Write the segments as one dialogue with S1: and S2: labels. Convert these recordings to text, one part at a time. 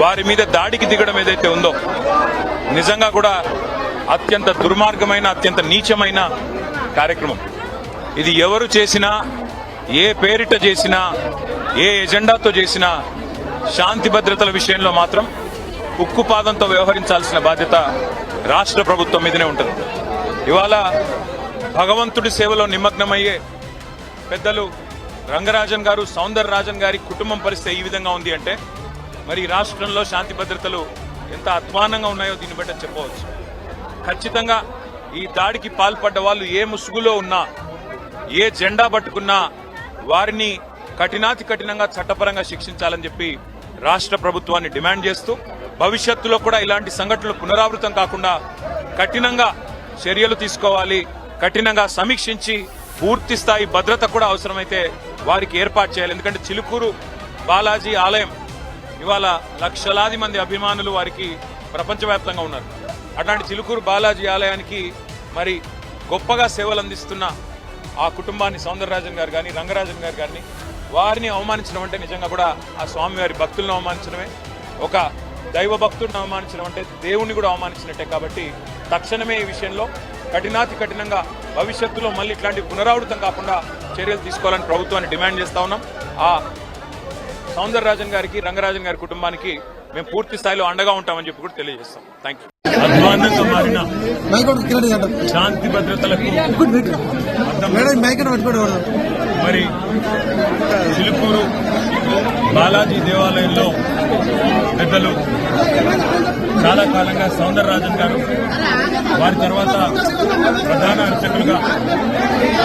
S1: వారి మీద దాడికి దిగడం ఏదైతే ఉందో నిజంగా కూడా అత్యంత దుర్మార్గమైన అత్యంత నీచమైన కార్యక్రమం. ఇది ఎవరు చేసినా ఏ పేరిట చేసినా ఏ ఎజెండాతో చేసినా శాంతి భద్రతల విషయంలో మాత్రం ఉక్కుపాదంతో వ్యవహరించాల్సిన బాధ్యత రాష్ట్ర ప్రభుత్వం మీదనే ఉంటుంది. ఇవాళ భగవంతుడి సేవలో నిమగ్నమయ్యే పెద్దలు రంగరాజన్ గారు సౌందర రాజన్ గారి కుటుంబం పరిస్థితి ఈ విధంగా ఉంది అంటే మరి రాష్ట్రంలో శాంతి భద్రతలు ఎంత అధ్వానంగా ఉన్నాయో దీన్ని బట్టి చెప్పవచ్చు. ఖచ్చితంగా ఈ దాడికి పాల్పడ్డ వాళ్ళు ఏ ముసుగులో ఉన్నా ఏ జెండా పట్టుకున్నా వారిని కఠినాతి కఠినంగా చట్టపరంగా శిక్షించాలని చెప్పి రాష్ట్ర ప్రభుత్వాన్ని డిమాండ్ చేస్తూ భవిష్యత్తులో కూడా ఇలాంటి సంఘటనలు పునరావృతం కాకుండా కఠినంగా చర్యలు తీసుకోవాలి కఠినంగా సమీక్షించి పూర్తి స్థాయి భద్రత కూడా అవసరమైతే వారికి ఏర్పాటు చేయాలి. ఎందుకంటే చిలుకూరు బాలాజీ ఆలయం ఇవాళ లక్షలాది మంది అభిమానులు వారికి ప్రపంచవ్యాప్తంగా ఉన్నారు. అట్లాంటి చిలుకూరు బాలాజీ ఆలయానికి మరి గొప్పగా సేవలు అందిస్తున్న ఆ కుటుంబాన్ని సౌందరరాజన్ గారు కానీ రంగరాజన్ గారు కానీ వారిని అవమానించడం అంటే నిజంగా కూడా ఆ స్వామివారి భక్తులను అవమానించడమే. ఒక దైవ భక్తుడిని అవమానించడం అంటే దేవుణ్ణి కూడా అవమానించినట్టే కాబట్టి తక్షణమే ఈ విషయంలో కఠినాతి కఠినంగా భవిష్యత్తులో మళ్ళీ ఇట్లాంటి పునరావృతం కాకుండా చర్యలు తీసుకోవాలని ప్రభుత్వాన్ని డిమాండ్ చేస్తా ఉన్నాం. ఆ సౌందరరాజన్ గారికి రంగరాజన్ గారి కుటుంబానికి మేము పూర్తి స్థాయిలో అండగా ఉంటామని చెప్పి కూడా తెలియజేస్తాం థ్యాంక్ యూ మారిన. శాంతి భద్రతలకు. మరి చిలుకూరు బాలాజీ దేవాలయంలో పెద్దలు చాలా కాలంగా సౌందరరాజన్ గారు వారి తర్వాత ప్రధాన అర్చకులుగా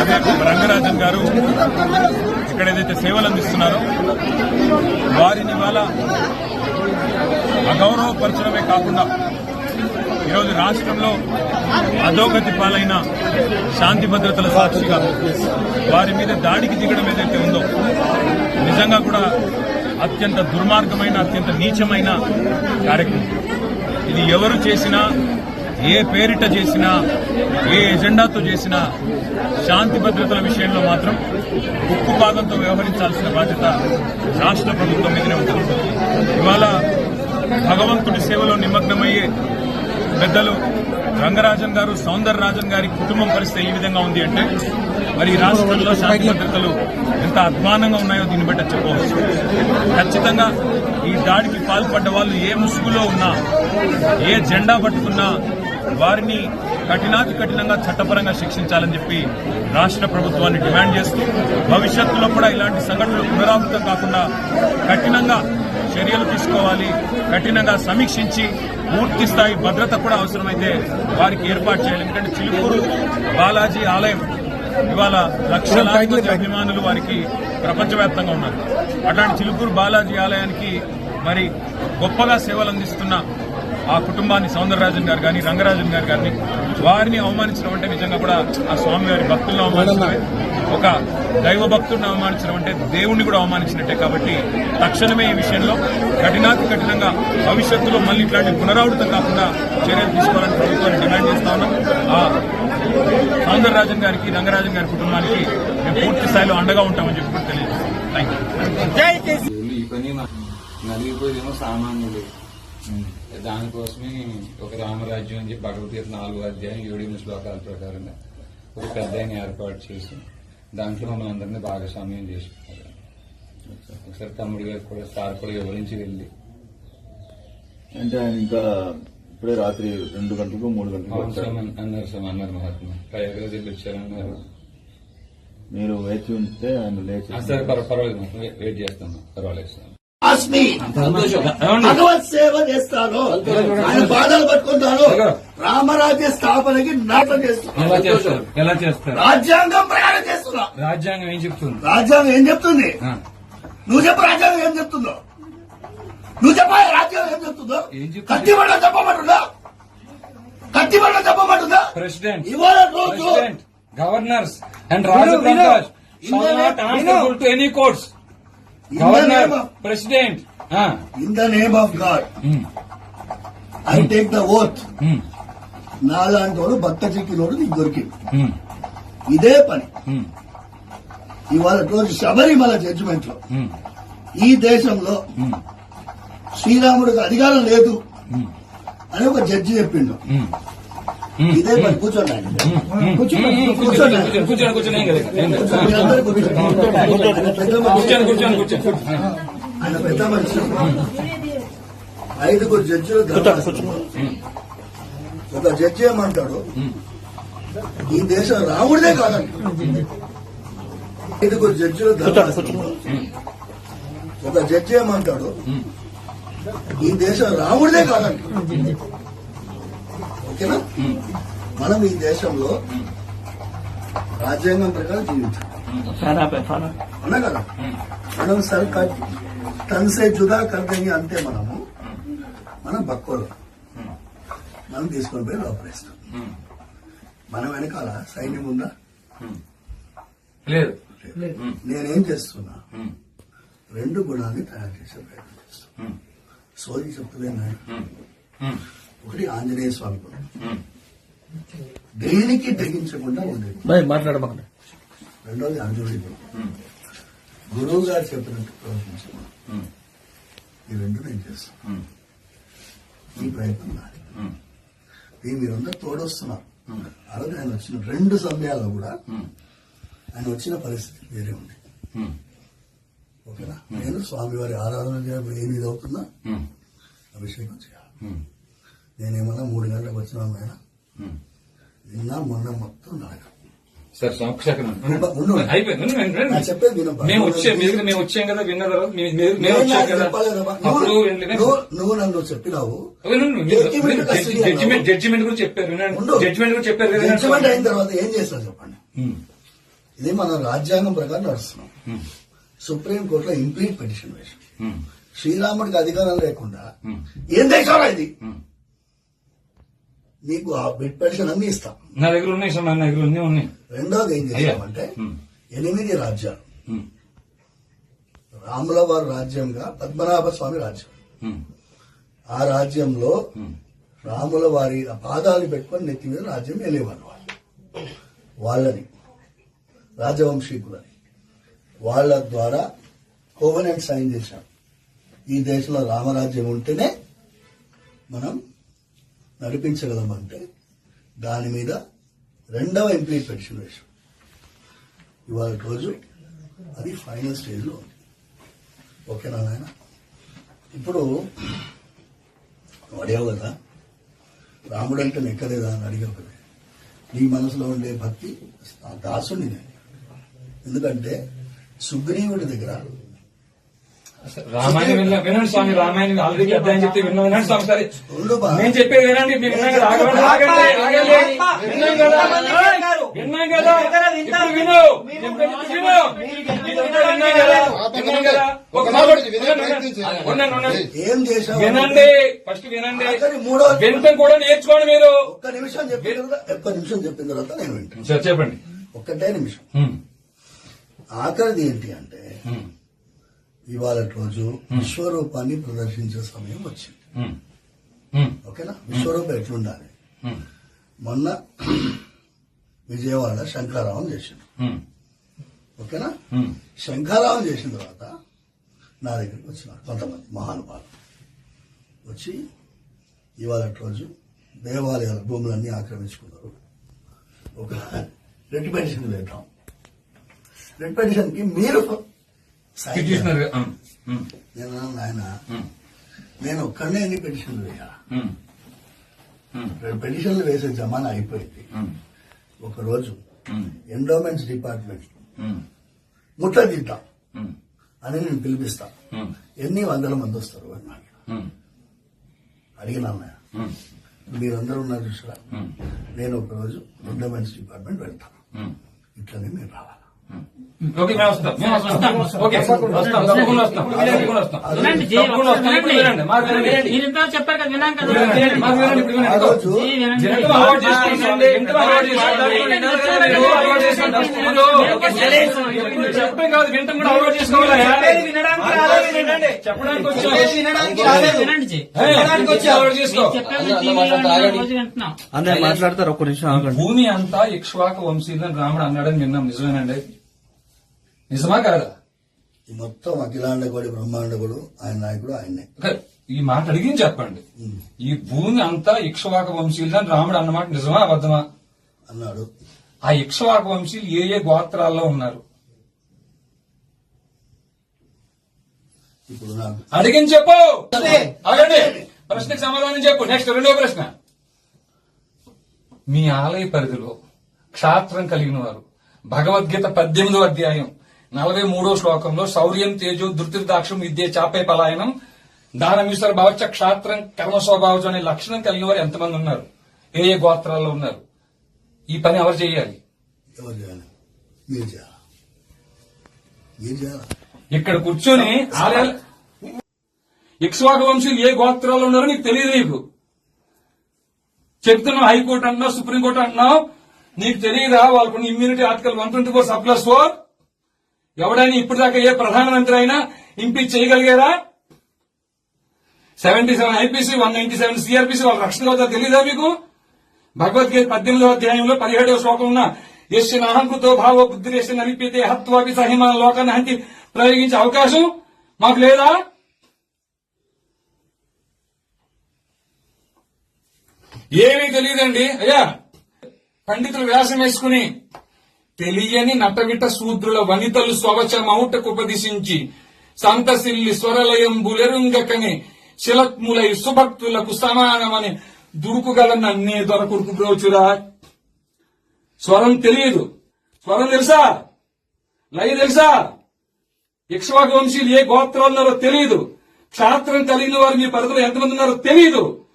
S1: అదే రంగరాజన్ గారు ఇక్కడ ఏదైతే సేవలు అందిస్తున్నారో వారిని వాళ్ళ అగౌరవపరచడమే కాకుండా ఈరోజు రాష్ట్రంలో అధోగతి పాలైన శాంతి భద్రతల సాక్షిగా వారి మీద దాడికి దిగడం ఏదైతే ఉందో నిజంగా కూడా అత్యంత దుర్మార్గమైన అత్యంత నీచమైన కార్యక్రమం. ఇది ఎవరు చేసినా ఏ పేరిట చేసినా ఏ ఎజెండాతో చేసినా శాంతి భద్రతల విషయంలో మాత్రం ఉక్కుపాదంతో వ్యవహరించాల్సిన బాధ్యత రాష్ట్ర ప్రభుత్వం మీదనే ఉంటుంది. ఇవాళ భగవంతుడి సేవలో నిమగ్నమయ్యే పెద్దలు రంగరాజన్ గారు సౌందర రాజన్ గారి కుటుంబం పరిస్థితి ఈ విధంగా ఉంది అంటే మరి రాష్ట్రంలో శాంతి భద్రతలు ఎంత అధ్వానంగా ఉన్నాయో దీన్ని బట్టి చెప్పవచ్చు ఖచ్చితంగా ఈ దాడికి పాల్పడ్డ వాళ్ళు ఏ ముసుగులో ఉన్నా ఏ జెండా పట్టుకున్నా వారిని కఠినాతి కఠినంగా చట్టపరంగా శిక్షించాలని చెప్పి రాష్ట్ర ప్రభుత్వాన్ని డిమాండ్ చేస్తూ భవిష్యత్తులో కూడా ఇలాంటి సంఘటనలు పునరావృతం కాకుండా కఠినంగా చర్యలు తీసుకోవాలి కఠినంగా సమీక్షించి పూర్తి స్థాయి భద్రత కూడా అవసరమైతే వారికి ఏర్పాటు చేయాలి. ఎందుకంటే చిలుకూరు బాలాజీ ఆలయం ఇవాళ లక్షలాది అభిమానులు వారికి ప్రపంచవ్యాప్తంగా ఉన్నారు. అట్లాంటి చిలుకూరు బాలాజీ ఆలయానికి మరి గొప్పగా సేవలు అందిస్తున్న ఆ కుటుంబాన్ని సౌందరరాజన్ గారు కానీ రంగరాజన్ గారు కానీ వారిని అవమానించడం అంటే నిజంగా కూడా ఆ స్వామివారి భక్తులను అవమానించడమే. ఒక దైవ భక్తుడిని అవమానించడం అంటే దేవుణ్ణి కూడా అవమానించినట్టే కాబట్టి తక్షణమే ఈ విషయంలో కఠినాతి కఠినంగా భవిష్యత్తులో మళ్ళీ ఇట్లాంటి పునరావృతం కాకుండా చర్యలు తీసుకోవాలని ప్రభుత్వాన్ని డిమాండ్ చేస్తా ఉన్నాం. ఆ సౌందరరాజన్ గారికి రంగరాజన్ గారి కుటుంబానికి మేము పూర్తి స్థాయిలో అండగా ఉంటామని చెప్పి కూడా తెలియజేస్తాం థ్యాంక్ యూ
S2: నలిగిపోయేదేమో సామాన్యులు. దానికోసమే ఒక రామరాజ్యం అని చెప్పి భగవద్గీత నాలుగో అధ్యాయం ఏడు శ్లోకాల ప్రకారంగా ఒక పెద్ద ఏర్పాటు చేసి దాంట్లో మమ్మల్ని అందరినీ భాగస్వామ్యం చేసుకున్నారు ఒకసారి తమ్ముడు గారు కూడా సార్ కూడా వివరించి వెళ్ళి?
S3: అంటే ఆయన ఇంకా ఇప్పుడే రాత్రి రెండు గంటలకు మూడు గంటలకు
S2: అన్నారు సార్ అన్నారు మహాత్మా. వెళ్ళి వచ్చారన్నారు.
S3: మీరు వేచి ఉంటే ఆయన లేచి
S2: సరే పర్వ- పర్వాలేదు. వెయిట్ చేస్తాను పర్వాలేదు సార్.
S4: భగవత్ సేవ చేస్తాను. ఆయన బాధలు పట్టుకుంటాను. రామరాజ్య స్థాపనకి నాటం చేస్తాను రాజ్యాంగం ప్రకారం చేస్తున్నా.
S2: రాజ్యాంగం ఏం చెప్తుంది?
S4: రాజ్యాంగం ఏం చెప్తుంది. నువ్వు చెప్పు రాజ్యాంగం ఏం చెప్తుందో. నువ్వు చెప్పా రాజ్యాంగం ఏం చెప్తుందో? కత్తి బండ చెప్పమంటుందా? కత్తి బండ చెప్పమంటుందా?
S5: ప్రెసిడెంట్.
S4: ఇవాళ రోజు
S5: governors. And Raju Prakash shall not answerable to any courts governor president
S4: in the name of God
S5: Hmm.
S4: I take the oath నా లాంటి వాడు భక్త చిక్కినోడు నీకు దొరికింది.
S5: Hmm.
S4: ఇదే పని. ఇవాళ రోజు శబరిమల జడ్జిమెంట్లో. ఈ దేశంలో శ్రీరాముడికి అధికారం లేదు అని ఒక జడ్జి చెప్పిండు. ఇదే పని కూర్చోండి. ఆయన. కూర్చోండి కూర్చోండి.
S5: ఏం కదా
S4: కూర్చోండి. పెద్ద మనిషి. ఐదుగురు జడ్జిలు. ఒక జడ్జి ఏమంటాడు? ఈ దేశం రాముడిదే కాదండి ఐదుగురు జడ్జిలు. ఒక జడ్జి ఏమంటాడు? ఈ దేశం రాముడిదే కాదండి ఓకేనా? మనం ఈ దేశంలో రాజ్యాంగం ప్రకారం జీవించాలి అవునా కదా? మనం సర్ తన్ సే జుదా కర్దంగి అంతే మనము మనం బక్కోలు. మనం తీసుకొని పోయి లోపలేస్తాం మన వెనకాల సైన్యం ఉందా?
S5: లేదు.
S4: నేనేం చేస్తున్నా? రెండు గుణాన్ని తయారు చేసే ప్రయత్నం చేస్తున్నా. సోది చెప్తలేను ఒకటి ఆంజనేయ స్వామి దేనికి తెగించకుండా ఉండేది.
S6: మాట్లాడమండి
S4: రెండోది గుణం. గురువు గారు చెప్పినట్టు ప్రవర్తించడం ఈ రెండు నేను చేస్తాను ఈ ప్రయత్నం నాది. ఈ మీరందరూ తోడొస్తున్నారు. ఆ రోజు ఆయన వచ్చిన రెండు సమయాల్లో కూడా ఆయన వచ్చిన పరిస్థితి వేరే ఉంది. ఓకేనా? నేను స్వామివారి ఆరాధన చేయడం ఎనిమిది అవుతుందా? అభిషేకం చేయాలి. నేనేమన్నా మూడు గంటలకు వచ్చినా ఆయన నిన్న మొన్న మొత్తం నడక.
S5: సార్
S4: చెప్పేది వినబ్బా.
S5: మేము వచ్చే మీరు మేము వచ్చాం కదా విన్న తర్వాత మేము వచ్చాం. అప్పుడు
S4: నువ్వు- నన్ను చెప్పినావు. జడ్జిమెంట్
S5: గురించి చెప్పారు. జడ్జిమెంట్ గురించి చెప్పారు కదా వినండి.
S4: జడ్జిమెంట్ అయిన తర్వాత ఏం చేస్తారు చెప్పండి. ఇది మన రాజ్యాంగం ప్రకారం నడుస్తున్నాం. సుప్రీం కోర్టులో ఇంప్లీట్ పిటిషన్ వేసాం శ్రీరాముడికి అధికారం లేకుండా ఏం దేశంలో ఇది?
S5: ఉమ్.
S4: నీకు ఆ బిట్ పిటిషన్ అన్ని ఇస్తాం.
S5: నా దగ్గర ఉన్నాయి సార్ నా దగ్గర ఉన్నాయి ఉన్నాయి.
S4: రెండోది ఏం. చేస్తామంటే ఎనిమిది రాజ్యాలు. రాముల వారి రాజ్యంగా పద్మనాభ స్వామి రాజ్యం ఆ రాజ్యంలో రాముల వారి పాదాలు పెట్టుకొని నెత్తి మీద రాజ్యం వెళ్ళేవాళ్ళు వాళ్ళు. వాళ్ళని రాజవంశీకులని. వాళ్ళ ద్వారా కోవనెంట్ సైన్ చేశాం. ఈ దేశంలో రామరాజ్యం ఉంటేనే మనం నడిపించగలమంటే దాని మీద రెండవ ఇంప్లీట్ పెన్షన్ వేశాం. ఇవాళ రోజు అది ఫైనల్ స్టేజ్లో ఉంది. ఓకేనా నాయన? ఇప్పుడు అడిగావు కదా? రాముడు అంటే నెక్కలేదా అని అడిగావు కదా? నీ మనసులో ఉండే భక్తి దాసుని నేను. ఎందుకంటే సుగ్రీవుడి దగ్గర
S5: రామాయణం విన్నా వినండి స్వామి రామాయణం ఆల్రెడీ అధ్యాయం చెప్తే విన్నా. వినండి స్వామి సరే. నేను చెప్పేది వినండి మేము విన్నాం కదా? విన్నాం కదా? విన్నాం కదా? ఇప్పుడు విను. విన్నాం కదా? ఒక వినండి ఫస్ట్ వినండి. వినటం కూడా నేర్చుకోండి మీరు.
S4: ఒక్క నిమిషం చెప్పిన తర్వాత ఒక్క నిమిషం చెప్పిన తర్వాత నేను వింటాను.
S5: సార్ చెప్పండి.
S4: ఒక్కటే నిమిషం. ఆఖరిది ఏంటి అంటే ఇవాళ రోజు విశ్వరూపాన్ని ప్రదర్శించే సమయం వచ్చింది. ఓకేనా? విశ్వరూపం ఎట్లుండాలి? మొన్న విజయవాడ శంకారావం చేసిండు. ఓకేనా?
S5: హ్మ్.
S4: శంఖారావం చేసిన తర్వాత నా దగ్గరికి వచ్చినారు కొంతమంది మహానుభావులు. వచ్చి ఇవాళ రోజు దేవాలయాల భూములన్నీ ఆక్రమించుకున్నారు. ఒక రెడ్ పెటిషన్ పెట్టాం రెడ్ పెటిషన్కి మీరు నేను
S5: హ్మ్,
S4: నేను ఒక్కడనే ఎన్ని పెటిషన్లు రెండు పెటిషన్లు వేసే జమానా అయిపోయింది.
S5: హ్మ్,
S4: ఒక రోజు
S5: హ్మ్,
S4: ఎండోమెంట్స్ డిపార్ట్మెంట్ ముట్టదిద్దాం అని నేను పిలిపిస్తా. ఎన్ని వందల మంది వస్తారు అని నాకు అడిగిన మీరందరూ ఉన్నారు చూసారా? నేను ఒక రోజు ఎండోమెంట్స్ డిపార్ట్మెంట్ వెళ్తాను ఇట్లనే మీరు రావాలా.
S5: ఓకే మేము వస్తాం మేము వస్తాం ఓకే వస్తాం తప్పకుండా వస్తాం తప్పకుండా వస్తాం తప్పకుండా వస్తాం ఇప్పుడు వినండి మాకు వినండి
S7: మీరు ఇంత చెప్పారు కదా విన్నాం కదా
S5: వినండి, మాకు వినండి ఇప్పుడు వినండి
S4: ఆగొచ్చు.
S7: జీ వినండి
S5: ఎందుకు అలవాటు చేసుకోండి? ఎందుకు అలవాటు చేసుకోండి? ఎందుకు అలవాటు చేసుకోండి? డస్ట్బిన్లో చెప్పడం కాదు వింటం కూడా అలవాటు చేసుకోవాలి చెప్పడానికి వచ్చాం
S7: వినండి జీ
S5: ఏయ్, అలవాటు చేసుకో
S7: చెప్పారు టీవీలో రోజు వింటున్నాం
S6: అందరు మాట్లాడతారు ఒక్క నిమిషం
S5: భూమి అంతా ఇక్ష్వాక వంశీయులని రాముడు అన్నాడని విన్నాం నిజమేనండి నిజమా కాదా?
S4: ఈ మొత్తం అఖిలాండగోడి బ్రహ్మాండగోడు ఆయన నాయకుడు ఆయన్నే.
S5: ఓకే, ఈ మాట అడిగి చెప్పండి. ఈ భూమి అంతా ఇక్ష్వాక వంశీయులని రాముడు అన్నమాట. నిజమా అబద్ధమా?
S4: అన్నాడు.
S5: ఆ ఇక్ష్వాక వంశీయులు ఏ ఏ గోత్రాల్లో ఉన్నారు?
S4: ఇప్పుడు
S5: అడిగిన చెప్పు. అడగండి. ప్రశ్నకు సమాధానం చెప్పు. నెక్స్ట్ రెండో ప్రశ్న. మీ ఆలయ పరిధిలో క్షాత్రం కలిగిన వారు భగవద్గీత పద్దెనిమిదో అధ్యాయం నలభై మూడో శ్లోకంలో శౌర్యం తేజో ధృతిర్దాక్షం విద్య చాపే పలాయనం దానమీశ్వర భావచ క్షాత్రం కర్మ స్వభావం అనే లక్షణం కలిగిన వారు ఎంతమంది ఉన్నారు? ఏ ఏ గోత్రాల్లో ఉన్నారు? ఈ పని ఎవరు చేయాలి? ఇక్కడ కూర్చొని ఆలయాలు వంశీయులు ఏ గోత్రాల్లో ఉన్నారో నీకు తెలియదు నీకు. చెప్తున్నావు హైకోర్టు అంటున్నావు సుప్రీంకోర్టు అంటున్నావు నీకు తెలియదా? వాళ్ళకున్న immunity article one twenty four sub plus four ఎవడైనా ఇప్పటిదాకా ఏ ప్రధానమంత్రి అయినా impeach చేయగలిగారా? Seventy seven IPC one ninety seven CRPC వాళ్ళ రక్షణ అవుతారు తెలియదా మీకు? భగవద్గీత పద్దెనిమిదవ అధ్యాయంలో పదిహేడవ శ్లోకం ఉన్న యశ్య నాహంకృతో భావ బుద్ధి నలిపితే హత్వాపి సహిమాన లోకాన్ని హంతి ప్రయోగించే అవకాశం మాకు లేదా? ఏమీ తెలియదండి. అయ్యా పండితులు వ్యాసం వేసుకుని తెలియని నటవిట శూద్రుల వనితలు స్వవచ మౌటకుపదిశించి సంతసిల్లి స్వరలయం బులెరుంగకని శిలత్ములై సుభక్తులకు సమానమని దుడుకుగలన్న అన్నీ దొరకుడుకు బ్రోచురా. స్వరం తెలియదు. స్వరం తెలుసా? లయ తెలుసా? ఇక్ష్వాక వంశీలు ఏ గోత్రం ఉన్నారో తెలియదు. క్షాత్రం కలిగిన వారు మీ పరిధిలో ఎంతమంది ఉన్నారో తెలియదు.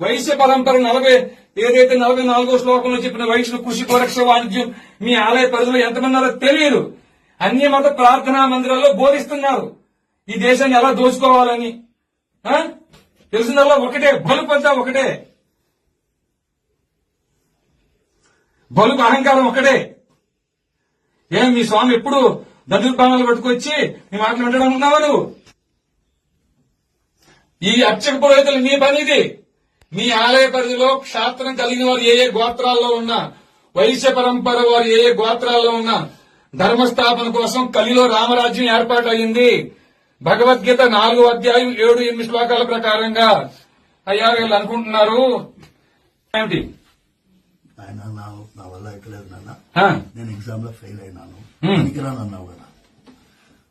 S5: వైశ్య పరంపర నలభై ఏదైతే నలభై నాలుగో శ్లోకంలో చెప్పిన వైష్ణవ కృషి పరక్ష వాణిజ్యం మీ ఆలయ పరిధిలో ఎంతమంది ఉన్నారో తెలియదు. అన్య మత ప్రార్థనా మందిరాల్లో బోధిస్తున్నారు. ఈ దేశాన్ని ఎలా దోచుకోవాలని? ఆ? తెలిసిందల్లా ఒకటే బలు అంతా ఒకటే. బలుపు అహంకారం ఒకటే. ఏం మీ స్వామి ఎప్పుడు దదుర్పానాలు పట్టుకొచ్చి మీ మాటలు వింటాడు ఉన్నావా నువ్వు ఈ అర్చక పురోహితులు మీ పని ఇది మీ ఆలయ పరిధిలో క్షాత్రం కలిగిన వారు ఏ ఏ గోత్రాల్లో ఉన్నా వైశ్య పరంపర వారు ఏ ఏ గోత్రాల్లో ఉన్నా ధర్మస్థాపన కోసం కలిలో రామరాజ్యం ఏర్పాటు అయింది భగవద్గీత నాలుగో అధ్యాయం ఏడు ఎనిమిది శ్లోకాల ప్రకారంగా అయ్యా వీళ్ళు అనుకుంటున్నారు. ఏమిటి?
S4: ఆయన నా వల్ల ఎక్కలేదు నాన్న.
S5: ఆ,
S4: నేను ఎగ్జామ్లో ఫెయిల్ అయినాను.
S5: హ్మ్.
S4: పనికిరాను అన్నావు కదా.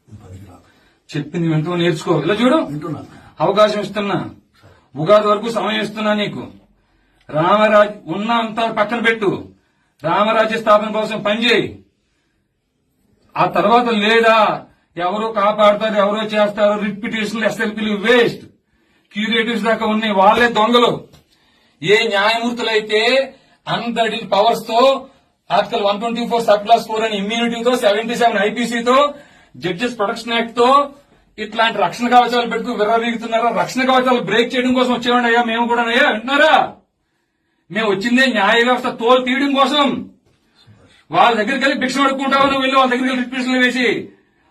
S4: నేను పనికిరాను.
S5: చెప్పింది వింటూ నేర్చుకో. ఇలా చూడు.
S4: వింటున్నాను.
S5: అవకాశం ఇస్తున్నా. ఉగాది వరకు సమయం ఇస్తున్నా నీకు. రామరాజ్ ఉన్న అంతా పక్కన పెట్టు. రామరాజ్య స్థాపన కోసం పనిచేయి ఆ తర్వాత లేదా ఎవరో కాపాడతారు ఎవరో చేస్తారు రిప్యుటేషన్లు ఎస్ఎల్పీలు వేస్ట్. క్యూరేటివ్స్ దాకా ఉన్నాయి వాళ్ళే దొంగలు. ఏ న్యాయమూర్తులైతే అంతటి పవర్స్తో article one twenty four sub clause four అని ఇమ్యూనిటీతో సెవెంటీ సెవెన్ ఐపీసీతో జడ్జెస్ ప్రొటెక్షన్ యాక్ట్తో ఇట్లాంటి రక్షణ కవచాలు పెట్టుకు విర్రవీగుతున్నారా? రక్షణ కవచాలు బ్రేక్ చేయడం కోసం వచ్చేవాడి అయ్యా మేము కూడా అయ్యా అంటున్నారా? మేము వచ్చిందే న్యాయ వ్యవస్థ తోలు తీయడం కోసం. వాళ్ళ దగ్గరికి వెళ్ళి భిక్ష అడుక్కుంటావు నువ్వు వెళ్ళి వాళ్ళ దగ్గరికి వెళ్ళి రిపిటేషన్లు వేసి.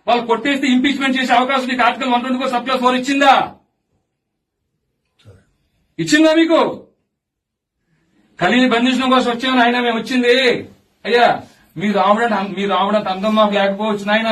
S5: వాళ్ళు కొట్టేస్తే ఇంపీచ్మెంట్ చేసే అవకాశం నీకు article one twenty four sub clause four ఇచ్చిందా ఇచ్చిందా మీకు? కలిని బంధించడం కోసం వచ్చామని ఆయన మేము వచ్చింది. అయ్యా మీ రావడం మీ రావడం అందం మాకు లేకపోవచ్చు నాయన.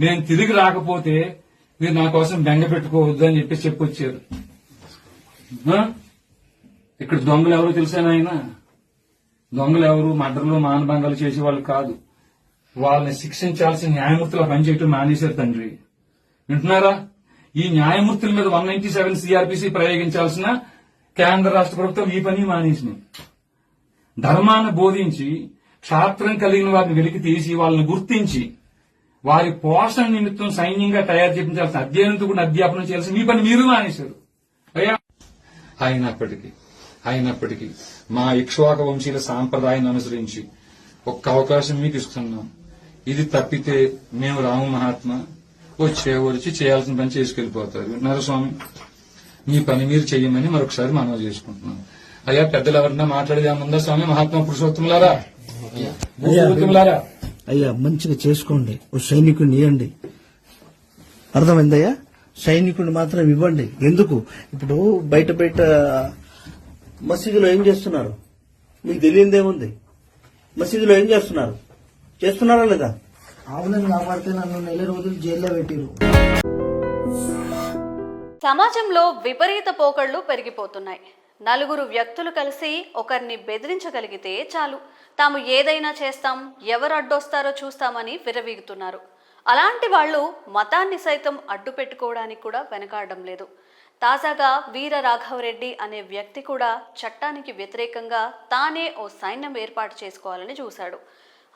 S5: నేను తిరిగి రాకపోతే మీరు నా కోసం బెంగ పెట్టుకోవద్దు అని చెప్పి చెప్పొచ్చారు. ఇక్కడ దొంగలు ఎవరు తెలిసాను ఆయన దొంగలు ఎవరు? మర్డర్లు మానభంగాలు చేసే వాళ్ళు కాదు. వాళ్ళని శిక్షించాల్సిన న్యాయమూర్తుల పనిచేయటం మానేశారు తండ్రి. వింటున్నారా? ఈ న్యాయమూర్తుల మీద వన్ నైన్టీ సెవెన్ సిఆర్పిసి ప్రయోగించాల్సిన కేంద్ర రాష్ట్ర ప్రభుత్వం ఈ పని మానేసినాయి ధర్మాన్ని బోధించి క్షాత్రం కలిగిన వారిని వెలికి తీసి వాళ్ళని గుర్తించి వారి పోషణ నిమిత్తం సైన్యంగా తయారు చేయించాల్సిన అధ్యయనంతో కూడా అధ్యాపనం చేయాల్సిన మీ పని మీరు మానేశారు. అయ్యా. అయినప్పటికీ అయినప్పటికీ మా ఇక్ష్వాక వంశీయుల సాంప్రదాయాన్ని అనుసరించి ఒక్క అవకాశం మీకు ఇస్తున్నాం. ఇది తప్పితే మేము రాము మహాత్మ వచ్చే వచ్చి చేయాల్సిన పని చేసుకెళ్ళిపోతారు వింటున్నారా స్వామి మీ పని మీరు చెయ్యమని మరొకసారి మనవి చేసుకుంటున్నాం. అయ్యా పెద్దలు ఎవరన్నా మాట్లాడేది ఏముందా స్వామి మహాత్మా పురుషోత్తములారా? పురుషోత్తములారా?
S6: అయ్యా మంచిగా చేసుకోండి. ఓ సైనికుడిని ఇవ్వండి అర్థమైందయ్యా? సైనికుడిని మాత్రం ఇవ్వండి. ఎందుకు? ఇప్పుడు బయట బయట మసీదులో ఏం చేస్తున్నారు? మీకు తెలియదేముంది? మసీదులో ఏం చేస్తున్నారు? చేస్తున్నారా లేదా?
S8: ఆవులను కాపాడితే నన్ను నెల రోజులు జైల్లో పెట్టిరు.
S9: సమాజంలో విపరీత పోకళ్ళు పెరిగిపోతున్నాయి. నలుగురు వ్యక్తులు కలిసి ఒకరిని బెదిరించగలిగితే చాలు. తాము ఏదైనా చేస్తాం ఎవరు అడ్డొస్తారో చూస్తామని విరవీగుతున్నారు అలాంటి వాళ్ళు మతాన్ని సైతం అడ్డు పెట్టుకోవడానికి కూడా వెనకాడడం లేదు. తాజాగా వీర రాఘవరెడ్డి అనే వ్యక్తి కూడా చట్టానికి వ్యతిరేకంగా తానే ఓ సైన్యం ఏర్పాటు చేసుకోవాలని చూశాడు.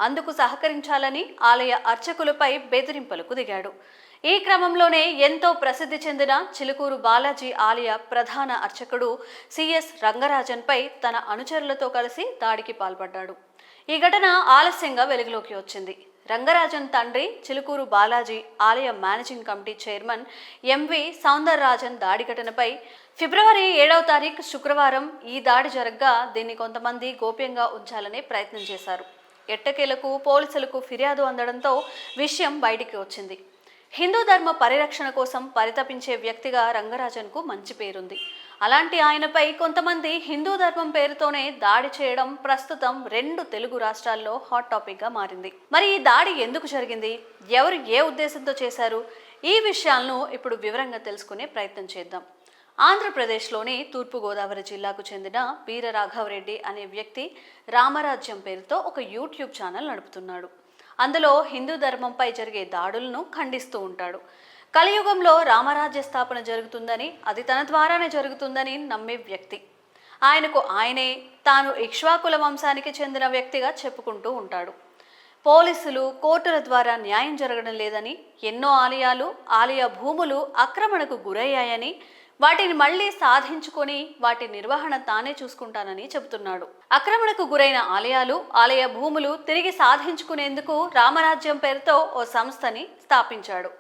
S9: అందుకు సహకరించాలని ఆలయ అర్చకులపై బెదిరింపులకు దిగాడు. ఈ క్రమంలోనే ఎంతో ప్రసిద్ధి చెందిన చిలుకూరు బాలాజీ ఆలయ ప్రధాన అర్చకుడు సిఎస్ రంగరాజన్పై తన అనుచరులతో కలిసి దాడికి పాల్పడ్డాడు. ఈ ఘటన ఆలస్యంగా వెలుగులోకి వచ్చింది. రంగరాజన్ తండ్రి చిలుకూరు బాలాజీ ఆలయ managing committee chairman MV Soundararajan దాడి ఘటనపై ఫిబ్రవరి ఏడవ తారీఖు శుక్రవారం ఈ దాడి జరగ్గా దీన్ని కొంతమంది గోప్యంగా ఉంచాలని ప్రయత్నం చేశారు. ఎట్టకేలకు పోలీసులకు ఫిర్యాదు అందడంతో విషయం బయటికి వచ్చింది. హిందూ ధర్మ పరిరక్షణ కోసం పరితపించే వ్యక్తిగా రంగరాజన్కు మంచి పేరుంది. అలాంటి ఆయనపై కొంతమంది హిందూ ధర్మం పేరుతోనే దాడి చేయడం ప్రస్తుతం రెండు తెలుగు రాష్ట్రాల్లో హాట్ టాపిక్గా మారింది. మరి ఈ దాడి ఎందుకు జరిగింది? ఎవరు ఏ ఉద్దేశంతో చేశారు? ఈ విషయాలను ఇప్పుడు వివరంగా తెలుసుకునే ప్రయత్నం చేద్దాం. ఆంధ్రప్రదేశ్లోని తూర్పుగోదావరి జిల్లాకు చెందిన వీర రాఘవరెడ్డి అనే వ్యక్తి రామరాజ్యం పేరుతో ఒక యూట్యూబ్ ఛానల్ నడుపుతున్నాడు. అందులో హిందూ ధర్మంపై జరిగే దాడులను ఖండిస్తూ ఉంటాడు. కలియుగంలో రామరాజ్య స్థాపన జరుగుతుందని అది తన ద్వారానే జరుగుతుందని నమ్మే వ్యక్తి. ఆయనకు ఆయనే తాను ఇక్ష్వాకుల వంశానికి చెందిన వ్యక్తిగా చెప్పుకుంటూ ఉంటాడు. పోలీసులు కోర్టుల ద్వారా న్యాయం జరగడం లేదని ఎన్నో ఆలయాలు ఆలయ భూములు ఆక్రమణకు గురయ్యాయని వాటిని మళ్ళీ సాధించుకొని వాటి నిర్వహణ తానే చూసుకుంటానని చెబుతున్నాడు. ఆక్రమణకు గురైన ఆలయాలు ఆలయ భూములు తిరిగి సాధించుకునేందుకు రామరాజ్యం పేరుతో ఓ సంస్థని స్థాపించాడు.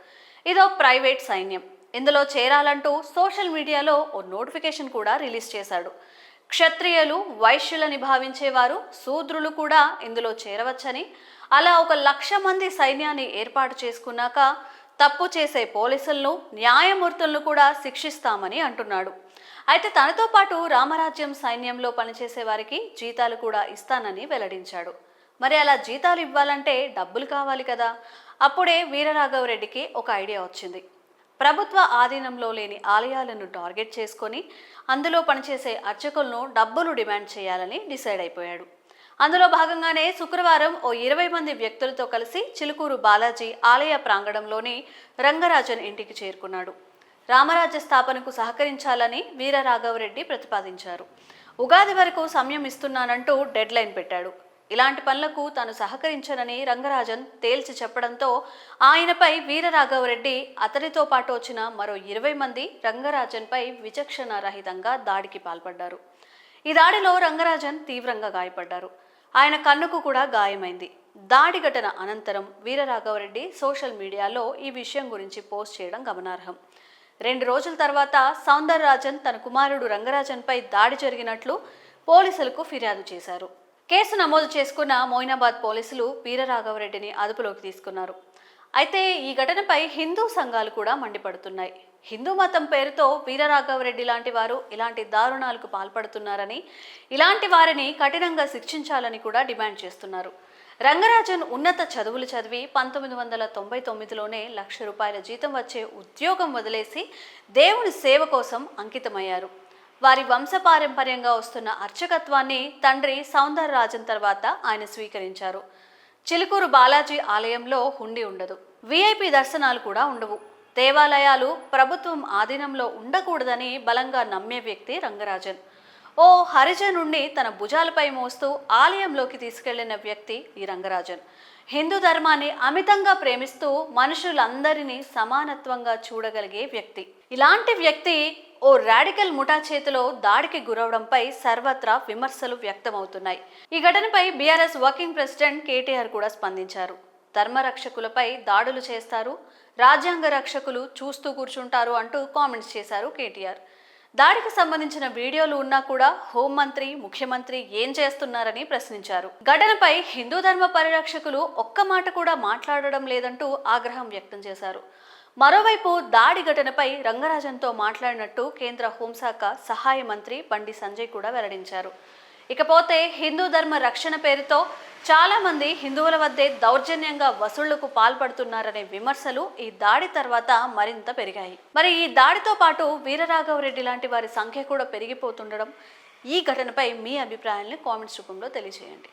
S9: ఇదో ప్రైవేట్ సైన్యం. ఇందులో చేరాలంటూ సోషల్ మీడియాలో ఓ నోటిఫికేషన్ కూడా రిలీజ్ చేశాడు. క్షత్రియులు వైశ్యులని భావించేవారు శూద్రులు కూడా ఇందులో చేరవచ్చని అలా ఒక లక్ష మంది సైన్యాన్ని ఏర్పాటు చేసుకున్నాక తప్పు చేసే పోలీసులను న్యాయమూర్తులను కూడా శిక్షిస్తామని అంటున్నాడు. అయితే తనతో పాటు రామరాజ్యం సైన్యంలో పనిచేసే వారికి జీతాలు కూడా ఇస్తానని వెల్లడించాడు. మరి అలా జీతాలు ఇవ్వాలంటే డబ్బులు కావాలి కదా. అప్పుడే వీరరాఘవరెడ్డికి ఒక ఐడియా వచ్చింది. ప్రభుత్వ ఆధీనంలో లేని ఆలయాలను టార్గెట్ చేసుకొని అందులో పనిచేసే అర్చకులను డబ్బులు డిమాండ్ చేయాలని డిసైడ్ అయిపోయాడు. అందులో భాగంగానే శుక్రవారం ఓ ఇరవై మంది వ్యక్తులతో కలిసి చిలుకూరు బాలాజీ ఆలయ ప్రాంగణంలోని రంగరాజన్ ఇంటికి చేరుకున్నాడు. రామరాజ్య స్థాపనకు సహకరించాలని వీరరాఘవరెడ్డి ప్రతిపాదించారు. ఉగాది వరకు సమయం ఇస్తున్నానంటూ డెడ్ లైన్ పెట్టాడు. ఇలాంటి పనులకు తాను సహకరించనని రంగరాజన్ తేల్చి చెప్పడంతో ఆయనపై వీరరాఘవరెడ్డి అతనితో పాటు వచ్చిన మరో ఇరవై మంది రంగరాజన్పై విచక్షణారహితంగా దాడికి పాల్పడ్డారు. ఈ దాడిలో రంగరాజన్ తీవ్రంగా గాయపడ్డారు. ఆయన కన్నుకు కూడా గాయమైంది. దాడి ఘటన అనంతరం వీరరాఘవరెడ్డి సోషల్ మీడియాలో ఈ విషయం గురించి పోస్ట్ చేయడం గమనార్హం. రెండు రోజుల తర్వాత సౌందరరాజన్ తన కుమారుడు రంగరాజన్పై దాడి జరిగినట్లు పోలీసులకు ఫిర్యాదు చేశారు. కేసు నమోదు చేసుకున్న మోయినాబాద్ పోలీసులు వీరరాఘవరెడ్డిని అదుపులోకి తీసుకున్నారు. అయితే ఈ ఘటనపై హిందూ సంఘాలు కూడా మండిపడుతున్నాయి. హిందూ మతం పేరుతో వీరరాఘవరెడ్డి లాంటి వారు ఇలాంటి దారుణాలకు పాల్పడుతున్నారని ఇలాంటి వారిని కఠినంగా శిక్షించాలని కూడా డిమాండ్ చేస్తున్నారు. రంగరాజన్ ఉన్నత చదువులు చదివి పంతొమ్మిది వందల తొంభై తొమ్మిదిలోనే లక్ష రూపాయల జీతం వచ్చే ఉద్యోగం వదిలేసి దేవుని సేవ కోసం అంకితమయ్యారు. వారి వంశపారంపర్యంగా వస్తున్న అర్చకత్వాన్ని తండ్రి సౌందరరాజన్ తర్వాత ఆయన స్వీకరించారు. చిలుకూరు బాలాజీ ఆలయంలో హుండీ ఉండదు. విఐపి దర్శనాలు కూడా ఉండవు. దేవాలయాలు ప్రభుత్వం ఆధీనంలో ఉండకూడదని బలంగా నమ్మే వ్యక్తి రంగరాజన్. ఓ హరిజనుణ్ణి తన భుజాలపై మోస్తూ ఆలయంలోకి తీసుకెళ్ళిన వ్యక్తి ఈ రంగరాజన్. హిందూ ధర్మాన్ని అమితంగా ప్రేమిస్తూ మనుషులందరినీ సమానత్వంగా చూడగలిగే వ్యక్తి. ఇలాంటి వ్యక్తి ఓ రాడికల్ ముఠా చేతిలో దాడికి గురవడంపై సర్వత్రా విమర్శలు వ్యక్తమవుతున్నాయి. ఈ ఘటనపై బీఆర్ఎస్ వర్కింగ్ ప్రెసిడెంట్ కేటీఆర్ కూడా స్పందించారు. ధర్మరక్షకులపై దాడులు చేస్తారు రాజ్యాంగ రక్షకులు చూస్తూ కూర్చుంటారు అంటూ కామెంట్స్ చేశారు కేటీఆర్. దాడికి సంబంధించిన వీడియోలు ఉన్నా కూడా హోంమంత్రి ముఖ్యమంత్రి ఏం చేస్తున్నారని ప్రశ్నించారు. ఘటనపై హిందూ ధర్మ పరిరక్షకులు ఒక్క మాట కూడా మాట్లాడడం లేదంటూ ఆగ్రహం వ్యక్తం చేశారు. మరోవైపు దాడి ఘటనపై రంగరాజన్తో మాట్లాడినట్టు కేంద్ర హోంశాఖ సహాయ మంత్రి బండి సంజయ్ కూడా వెల్లడించారు. ఇకపోతే హిందూ ధర్మ రక్షణ పేరుతో చాలామంది హిందువుల వద్దే దౌర్జన్యంగా వసూళ్ళకు పాల్పడుతున్నారనే విమర్శలు ఈ దాడి తర్వాత మరింత పెరిగాయి. మరి ఈ దాడితో పాటు వీరరాఘవరెడ్డి లాంటి వారి సంఖ్య కూడా పెరిగిపోతుండడం ఈ ఘటనపై మీ అభిప్రాయాల్ని కామెంట్స్ రూపంలో తెలియజేయండి.